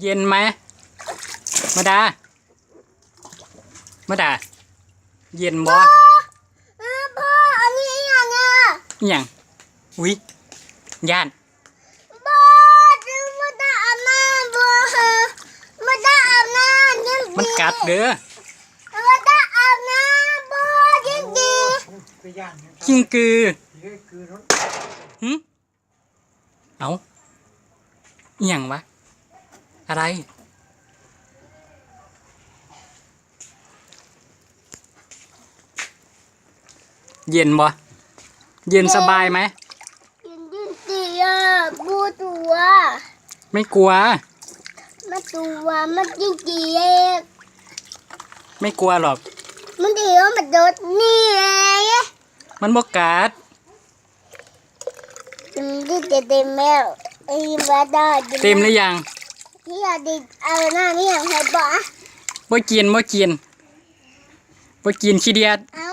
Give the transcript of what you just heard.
เย็นไหมมาดามาดา เย็นบ่เออพ่ออันนี้อย่างเงี้ยอหย่างอุ้ยย่านพ่อจะมาได้อาบน้ำพ่อมาได้อาบน้ำจริงๆมันกัดเด้อมาได้อาบน้ำพ่อจริงไปย่างเนี่ยกิ้งกือทีนี้คือรถหึเอาอหย่างวะ อะไร เย็นบ่เย็นสบายไหมๆจริงจริงจริงอะบูตัวไม่กลัว มาตัวมันจริงจริงไม่กลัวหรอก มันเดี๋ยวมันโดดนี่เองมันบ่กัดจริงจริงจะเต็มแล้วไอ้มาได้เต็มหรือยัง ที่อยากดิเอาหน้านี่อย่างไรบ่บ่กินบ่กินบ่กินขี้เดียด เอา